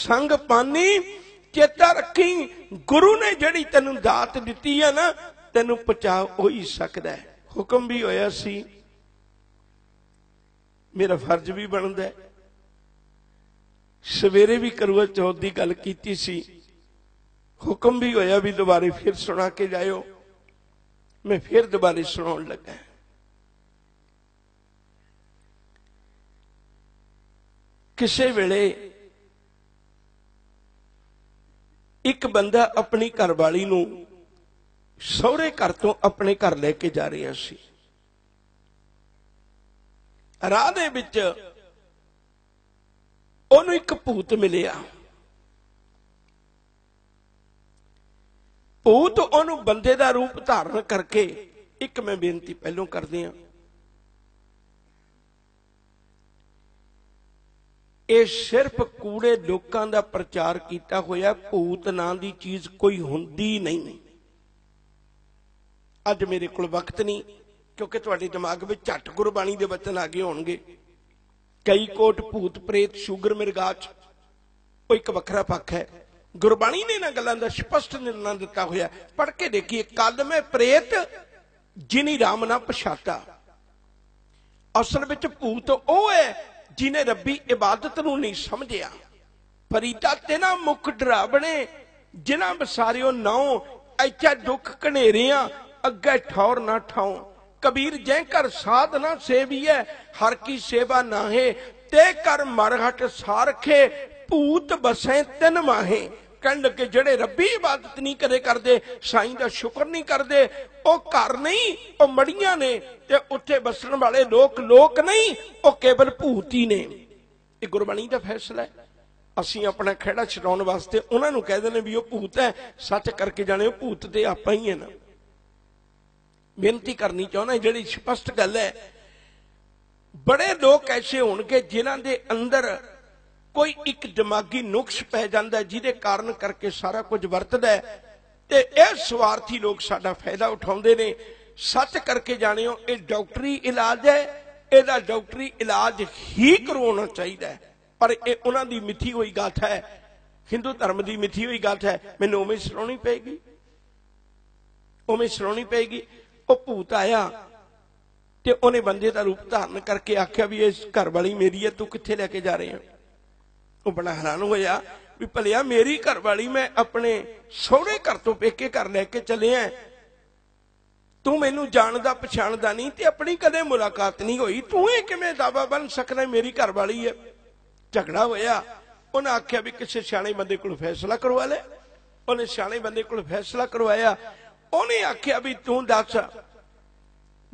ਸੰਗ ਪਾਨੀ, ਚੇਤਾ ਰੱਖੀ, ਗੁਰੂ ਨੇ ਜਿਹੜੀ ਤੈਨੂੰ ਦਾਤ ਦਿੱਤੀ ਹੈ ਨਾ, ਤੈਨੂੰ ਪਹੁੰਚਾ ਹੋਈ ਸਕਦਾ ਹੈ। ਹੁਕਮ ਵੀ ਹੋਇਆ ਸੀ। ਮੇਰਾ ਫਰਜ਼ ਵੀ ਬਣਦਾ ਹੈ। ਸਵੇਰੇ ਵੀ ਕਰਵਾ ਚੌਥ ਦੀ ਗੱਲ ਕੀਤੀ ਸੀ। ਹੁਕਮ ਵੀ ਹੋਇਆ ਵੀ ਦੁਬਾਰੇ ਫਿਰ ਸੁਣਾ ਕੇ ਜਾਇਓ। ਮੈਂ ਫਿਰ ਦੁਬਾਰੇ ਸੁਣਾਉਣ ਲੱਗਾ ਕਿਸੇ ਵੇਲੇ ਇੱਕ ਬੰਦਾ ਆਪਣੀ ਘਰਵਾਲੀ ਨੂੰ ਸਹੁਰੇ ਘਰ ਤੋਂ ਆਪਣੇ ਘਰ ਲੈ ਕੇ ਜਾ ਰਿਹਾ ਸੀ। ਰਾਹ ਦੇ ਵਿੱਚ ਉਹਨੂੰ ਇੱਕ ਭੂਤ ਮਿਲਿਆ। ਭੂਤ ਉਹਨੂੰ ਬੰਦੇ ਦਾ ਰੂਪ ਧਾਰਨ ਕਰਕੇ ਇੱਕ ਮੈਂ ਬੇਨਤੀ ਪਹਿਲੋਂ ਕਰਦੀ ਆ ਇਹ ਸਿਰਫ ਕੂੜੇ ਲੋਕਾਂ ਦਾ ਪ੍ਰਚਾਰ ਕੀਤਾ ਹੋਇਆ, ਭੂਤ ਨਾਂ ਦੀ ਚੀਜ਼ ਕੋਈ ਹੁੰਦੀ ਨਹੀਂ। ਅੱਜ ਮੇਰੇ ਕੋਲ ਵਕਤ ਨਹੀਂ, ਕਿਉਂਕਿ ਤੁਹਾਡੇ ਦਿਮਾਗ ਵਿੱਚ ਝੱਟ ਗੁਰਬਾਣੀ ਦੇ ਵਚਨ ਆ ਗਏ ਹੋਣਗੇ। ਕਈ ਕੋਟ ਭੂਤ ਪ੍ਰੇਤ ਸ਼ੂਗਰ ਮਿਰਗਾਚ, ਉਹ ਇੱਕ ਵੱਖਰਾ ਪੱਖ ਹੈ। ਗੁਰਬਾਣੀ ਨੇ ਇਹਨਾਂ ਗੱਲਾਂ ਦਾ ਸਪਸ਼ਟ ਨਿਰਣਾ ਦਿੱਤਾ ਹੋਇਆ। ਪੜ੍ਹ ਕੇ ਦੇਖੀਏ ਕੱਲ ਮੈਂ ਪ੍ਰੇਤ, ਜਿਨੀ ਰਾਮ ਨਾ ਪਛਾਤਾ। ਅਸਲ ਵਿੱਚ ਭੂਤ ਉਹ ਹੈ ਜਿਨੇ ਰੱਬੀ ਇਬਾਦਤ ਨੂੰ ਨਹੀਂ ਸਮਝਿਆ, ਫਰੀਦਾ ਤੇ ਨਾ ਮੁਖ ਡਰਾਵਣੇ ਜਿਨ੍ਹਾਂ ਬਸਾਰਿਓ ਨਾਉ ਐਚਾ ਦੁੱਖ ਘਨੇਰਿਆਂ, ਅੱਗੇ ਠੌਰ ਨਾ ਠਾਉ ਕਬੀਰ ਜੈ ਕਰ ਸਾਧ ਨਾ ਸੇਵੀਐ, ਹਰ ਕੀ ਸੇਵਾ ਨਾਹੇ, ਤੇ ਕਰ ਮਰਹਟ ਸਾਰਖੇ, ਭੂਤ ਬਸੈ ਤਿੰਨ ਮਾਹੇ। ਕਹਿਣ ਲੱਗੇ, ਜਿਹੜੇ ਰੱਬੀ ਇਬਾਦਤ ਨਹੀਂ ਕਰੇ ਕਰਦੇ, ਸਾਈਂ ਦਾ ਸ਼ੁਕਰ ਨਹੀਂ ਕਰਦੇ, ਉਹ ਘਰ ਨਹੀਂ, ਉਹ ਮੜੀਆਂ ਨੇ ਤੇ ਉੱਥੇ ਬਸਣ ਵਾਲੇ ਲੋਕ ਲੋਕ ਨਹੀਂ, ਉਹ ਕੇਵਲ ਭੂਤ ਨੇ। ਇਹ ਗੁਰਬਾਣੀ ਦਾ ਫੈਸਲਾ ਹੈ। ਅਸੀਂ ਆਪਣਾ ਖਿਹੜਾ ਛਡਾਉਣ ਵਾਸਤੇ ਉਹਨਾਂ ਨੂੰ ਕਹਿ ਦਿੰਦੇ ਵੀ ਉਹ ਭੂਤ ਹੈ। ਸੱਚ ਕਰਕੇ ਜਾਣੇ, ਉਹ ਭੂਤ ਤੇ ਆਪਾਂ ਹੀ ਹੈ ਨਾ। ਬੇਨਤੀ ਕਰਨੀ ਚਾਹੁੰਦਾ, ਜਿਹੜੀ ਸਪਸ਼ਟ ਗੱਲ ਹੈ, ਬੜੇ ਲੋਕ ਐਸੇ ਹੋਣਗੇ ਜਿਨ੍ਹਾਂ ਦੇ ਅੰਦਰ ਕੋਈ ਇੱਕ ਦਿਮਾਗੀ ਨੁਕਸ ਪੈ ਜਾਂਦਾ ਜਿਹਦੇ ਕਾਰਨ ਕਰਕੇ ਸਾਰਾ ਕੁਝ ਵਰਤਦਾ ਤੇ ਇਹ ਸਵਾਰਥੀ ਲੋਕ ਸਾਡਾ ਫਾਇਦਾ ਉਠਾਉਂਦੇ ਨੇ। ਸੱਚ ਕਰਕੇ ਜਾਣਿਓ, ਇਹ ਡਾਕਟਰੀ ਇਲਾਜ ਹੈ। ਇਹਦਾ ਡਾਕਟਰੀ ਇਲਾਜ ਹੀ ਕਰਵਾਉਣਾ ਚਾਹੀਦਾ ਪਰ ਇਹ ਉਹਨਾਂ ਦੀ ਮਿੱਥੀ ਹੋਈ ਗੱਲ ਹੈ। ਹਿੰਦੂ ਧਰਮ ਦੀ ਮਿੱਥੀ ਹੋਈ ਗੱਲ ਹੈ। ਮੈਨੂੰ ਉਵੇਂ ਸੁਣਾਉਣੀ ਪਏਗੀ। ਉਵੇਂ ਸੁਣਾਉਣੀ ਪਏਗੀ। ਉਹ ਭੂਤ ਆਇਆ ਤੇ ਉਹਨੇ ਬੰਦੇ ਦਾ ਰੂਪ ਧਾਰਨ ਕਰਕੇ ਆਖਿਆ ਵੀ ਇਸ ਘਰ ਵਾਲੀ ਮੇਰੀ ਹੈ, ਤੂੰ ਕਿੱਥੇ ਲੈ ਕੇ ਜਾ ਰਹੇ ਹੈ? ਉਹ ਬੜਾ ਹੈਰਾਨ ਹੋਇਆ ਵੀ ਭਲਿਆ ਮੇਰੀ ਘਰ ਵਾਲੀ ਮੈਂ ਆਪਣੇ ਸਹੁਰੇ ਘਰ ਤੋਂ ਪੇਕੇ ਘਰ ਲੈ ਕੇ ਚੱਲਿਆ ਤੂੰ ਮੈਨੂੰ ਜਾਣਦਾ ਪਛਾਣਦਾ ਨਹੀਂ ਤੇ ਆਪਣੀ ਕਦੇ ਮੁਲਾਕਾਤ ਨਹੀਂ ਹੋਈ। ਤੂੰ ਇਹ ਕਿਵੇਂ ਦਾਵਾ ਬਣ ਸਕਦਾ ਮੇਰੀ ਘਰ ਵਾਲੀ ਹੈ? ਝਗੜਾ ਹੋਇਆ। ਉਹਨੇ ਆਖਿਆ ਵੀ ਕਿਸੇ ਸਿਆਣੇ ਬੰਦੇ ਕੋਲ ਫੈਸਲਾ ਕਰਵਾ ਲੈ। ਉਹਨੇ ਸਿਆਣੇ ਬੰਦੇ ਕੋਲ ਫੈਸਲਾ ਕਰਵਾਇਆ। ਉਹਨੇ ਆਖਿਆ ਵੀ ਤੂੰ ਦੱਸ।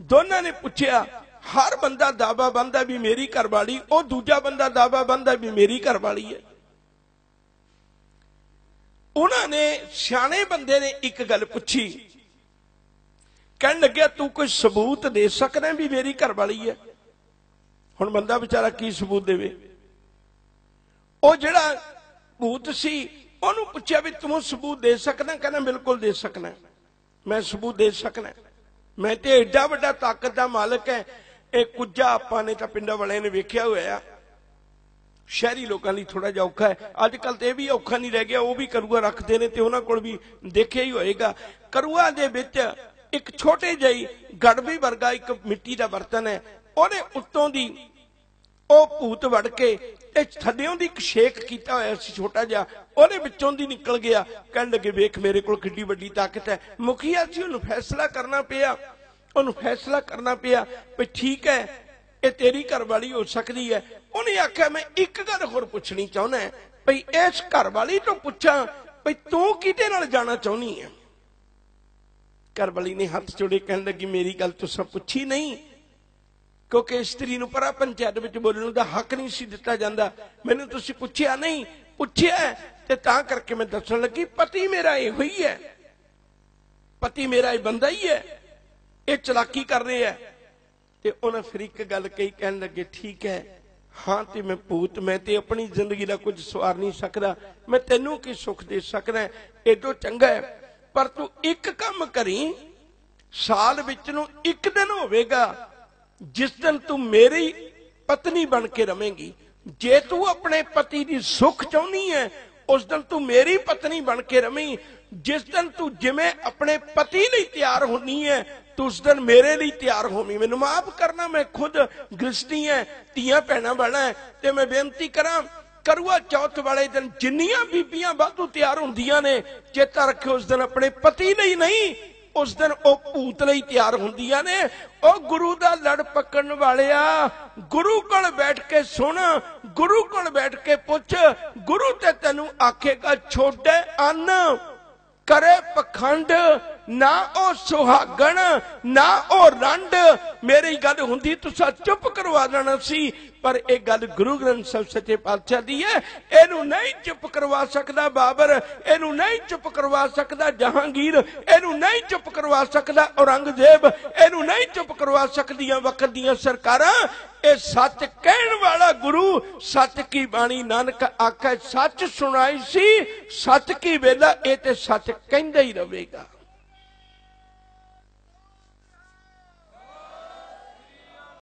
ਦੋਨਾਂ ਨੇ ਪੁੱਛਿਆ ਹਰ ਬੰਦਾ ਦਾਵਾ ਬੰਦਾ ਵੀ ਮੇਰੀ ਘਰਵਾਲੀ, ਉਹ ਦੂਜਾ ਬੰਦਾ ਦਾਵਾ ਬੰਦਾ ਵੀ ਮੇਰੀ ਘਰਵਾਲੀ ਹੈ। ਉਹਨਾਂ ਨੇ ਸਿਆਣੇ ਬੰਦੇ ਨੇ ਇੱਕ ਗੱਲ ਪੁੱਛੀ। ਕਹਿਣ ਲੱਗਿਆ, ਤੂੰ ਕੋਈ ਸਬੂਤ ਦੇ ਸਕਦਾ ਵੀ ਮੇਰੀ ਘਰਵਾਲੀ ਹੈ? ਹੁਣ ਬੰਦਾ ਵਿਚਾਰਾ ਕੀ ਸਬੂਤ ਦੇਵੇ? ਉਹ ਜਿਹੜਾ ਭੂਤ ਸੀ, ਉਹਨੂੰ ਪੁੱਛਿਆ ਵੀ ਤੂੰ ਸਬੂਤ ਦੇ ਸਕਦਾ? ਕਹਿੰਦਾ, ਬਿਲਕੁਲ ਦੇ ਸਕਦਾ। ਮੈਂ ਸਬੂਤ ਦੇ ਸਕਦਾ। ਮੈਂ ਤੇ ਐਡਾ ਵੱਡਾ ਤਾਕਤ ਦਾ ਮਾਲਕ ਹੈ। ਇਹ ਕੁੱਜਾ ਆਪਾਂ ਨੇ ਤਾਂ ਪਿੰਡਾਂ ਵਾਲਿਆਂ ਨੇ ਵੇਖਿਆ ਹੋਇਆ ਸ਼ਹਿਰੀ ਲੋਕਾਂ ਲਈ ਥੋੜਾ ਜਿਹਾ ਔਖਾ ਹੈ। ਅੱਜ ਕੱਲ ਤੇ ਇਹ ਵੀ ਔਖਾ ਨਹੀਂ ਰਹਿ ਗਿਆ, ਉਹ ਵੀ ਕਰੂਆ ਰੱਖਦੇ ਨੇ ਤੇ ਉਹਨਾਂ ਕੋਲ ਵੀ ਦੇਖਿਆ ਹੀ ਹੋਏਗਾ। ਕਰੂਆ ਦੇ ਵਿੱਚ ਇੱਕ ਛੋਟੇ ਜਿਹੀ ਗੜਵੀ ਵਰਗਾ ਇੱਕ ਮਿੱਟੀ ਦਾ ਬਰਤਨ ਹੈ। ਉਹਦੇ ਉੱਤੋਂ ਦੀ ਉਹ ਭੂਤ ਵੜ ਕੇ ਤੇ ਥੱਲਿਓਂ ਦੀ ਇੱਕ ਸ਼ੇਕ ਕੀਤਾ ਹੋਇਆ ਸੀ ਛੋਟਾ ਜਿਹਾ, ਉਹਦੇ ਵਿੱਚੋਂ ਦੀ ਨਿਕਲ ਗਿਆ। ਕਹਿਣ ਲੱਗੇ, ਵੇਖ ਮੇਰੇ ਕੋਲ ਕਿੱਡੀ ਵੱਡੀ ਤਾਕਤ ਹੈ। ਮੁਖੀਆ ਜੀ, ਉਹਨੂੰ ਫੈਸਲਾ ਕਰਨਾ ਪਿਆ। ਉਹਨੂੰ ਫੈਸਲਾ ਕਰਨਾ ਪਿਆ ਵੀ ਠੀਕ ਹੈ, ਇਹ ਤੇਰੀ ਘਰਵਾਲੀ ਹੋ ਸਕਦੀ ਹੈ। ਉਹਨੇ ਆਖਿਆ, ਮੈਂ ਇੱਕ ਗੱਲ ਹੋਰ ਪੁੱਛਣੀ ਚਾਹੁੰਦਾ ਭਈ ਇਸ ਘਰਵਾਲੀ ਤੋਂ ਪੁੱਛਾਂ ਭਈ ਤੂੰ ਕਿਹਦੇ ਨਾਲ ਜਾਣਾ ਚਾਹੁੰਦੀ ਹੈ? ਘਰਵਾਲੀ ਨੇ ਹੱਥ ਜੋੜੇ ਕਹਿਣ ਲੱਗੀ, ਮੇਰੀ ਗੱਲ ਤੁਸੀਂ ਪੁੱਛੀ ਨਹੀਂ, ਕਿਉਂਕਿ ਇਸਤਰੀ ਨੂੰ ਪਰਾ ਪੰਚਾਇਤ ਵਿੱਚ ਬੋਲਣ ਦਾ ਹੱਕ ਨਹੀਂ ਸੀ ਦਿੱਤਾ ਜਾਂਦਾ। ਮੈਨੂੰ ਤੁਸੀਂ ਪੁੱਛਿਆ ਨਹੀਂ, ਪੁੱਛਿਆ ਤੇ ਤਾਂ ਕਰਕੇ ਮੈਂ ਦੱਸਣ ਲੱਗੀ, ਪਤੀ ਮੇਰਾ ਇਹੋ ਹੀ ਹੈ। ਪਤੀ ਮੇਰਾ ਇਹ ਬੰਦਾ ਹੀ ਹੈ। ਇਹ ਚਲਾਕੀ ਕਰ ਰਹੇ ਹੈ ਤੇ ਉਹਨਾਂ ਫਿਰ ਇੱਕ ਗੱਲ ਕਹੀ, ਕਹਿਣ ਲੱਗੇ, ਠੀਕ ਹੈ। ਹਾਂ ਤੇ ਮੈਂ ਭੂਤ, ਮੈਂ ਤੇ ਆਪਣੀ ਜ਼ਿੰਦਗੀ ਦਾ ਕੁਝ ਸਵਾਰ ਨਹੀਂ ਸਕਦਾ। ਮੈਂ ਤੈਨੂੰ ਕੀ ਸੁੱਖ ਦੇ ਸਕਦਾ ਏਡੋ ਚੰਗਾ ਹੈ, ਪਰ ਤੂੰ ਇੱਕ ਕੰਮ ਕਰੀ, ਸਾਲ ਵਿੱਚ ਨੂੰ ਇੱਕ ਦਿਨ ਹੋਵੇਗਾ, ਜਿਸ ਦਿਨ ਤੂੰ ਮੇਰੀ ਪਤਨੀ ਬਣ ਕੇ ਰਵੇਂਗੀ। ਜੇ ਤੂੰ ਆਪਣੇ ਪਤੀ ਦੀ ਸੁੱਖ ਚਾਹੁੰਦੀ ਹੈ ਉਸ ਦਿਨ ਤੂੰ ਮੇਰੀ ਪਤਨੀ ਬਣ ਕੇ ਰਵੀਂ। ਜਿਸ ਦਿਨ ਤੂੰ ਜਿਵੇਂ ਆਪਣੇ ਪਤੀ ਲਈ ਤਿਆਰ ਹੁੰਨੀ ਹੈ ਤੂੰ ਉਸ ਦਿਨ ਮੇਰੇ ਲਈ ਤਿਆਰ ਹੋਵੀਂ। ਮੈਨੂੰ ਮਾਫ ਕਰਨਾ, ਮੈਂ ਖੁਦ ਗ੍ਰਸਤੀ ਹੈ ਧੀਆਂ ਭੈਣਾਂ ਵਾਲਾ ਤੇ ਮੈਂ ਬੇਨਤੀ ਕਰਾਂ, ਕਰੂਆ ਚੌਥ ਵਾਲੇ ਦਿਨ ਜਿੰਨੀਆਂ ਬੀਬੀਆਂ ਵਾਧੂ ਤਿਆਰ ਹੁੰਦੀਆਂ ਨੇ, ਚੇਤਾ ਰੱਖਿਓ ਉਸ ਦਿਨ ਆਪਣੇ ਪਤੀ ਲਈ ਨਹੀਂ, ਉਸ ਦਿਨ ਉਹ ਭੂਤ ਲਈ ਤਿਆਰ ਹੁੰਦੀਆਂ ਨੇ। ਉਹ ਗੁਰੂ ਦਾ ਲੜ ਪੱਕਣ ਵਾਲਿਆ, ਗੁਰੂ ਕੋਲ ਬੈਠ ਕੇ ਸੁਣ ਗੁਰੂ ਕੋਲ ਬੈਠ ਕੇ ਪੁੱਛ ਗੁਰੂ ਤੇ ਤੈਨੂੰ ਆਖੇਗਾ ਛੋਟੇ ਅੰਨ ਕਰੇ ਪਖੰਡ ਨਾ ਉਹ ਸੁਹਾਗਣ, ਨਾ ਉਹ ਰੰਡ। ਮੇਰੀ ਗੱਲ ਹੁੰਦੀ, ਤੁਸੀਂ ਚੁੱਪ ਕਰਵਾ ਦੇਣਾ ਸੀ, ਪਰ ਇਹ ਗੱਲ ਗੁਰੂ ਗ੍ਰੰਥ ਸਾਹਿਬ ਸੱਚੇ ਪਾਤਸ਼ਾਹ ਦੀ ਹੈ। ਇਹਨੂੰ ਨਹੀਂ ਚੁੱਪ ਕਰਵਾ ਸਕਦਾ ਬਾਬਰ, ਇਹਨੂੰ ਨਹੀਂ ਚੁੱਪ ਕਰਵਾ ਸਕਦਾ ਜਹਾਂਗੀਰ, ਇਹਨੂੰ ਨਹੀਂ ਚੁੱਪ ਕਰਵਾ ਸਕਦਾ ਔਰੰਗਜ਼ੇਬ, ਇਹਨੂੰ ਨਹੀਂ ਚੁੱਪ ਕਰਵਾ ਸਕਦੀਆਂ ਵਕਤ ਦੀਆਂ ਸਰਕਾਰਾਂ। ਇਹ ਸੱਚ ਕਹਿਣ ਵਾਲਾ ਗੁਰੂ, ਸੱਚ ਕੀ ਬਾਣੀ ਨਾਨਕ ਆਖੇ, ਸੱਚ ਸੁਣਾਈ ਸੀ, ਸੱਚ ਕੀ ਵੇਲਾ, ਇਹ ਤੇ ਸੱਚ ਕਹਿੰਦਾ ਹੀ ਰਹੇਗਾ।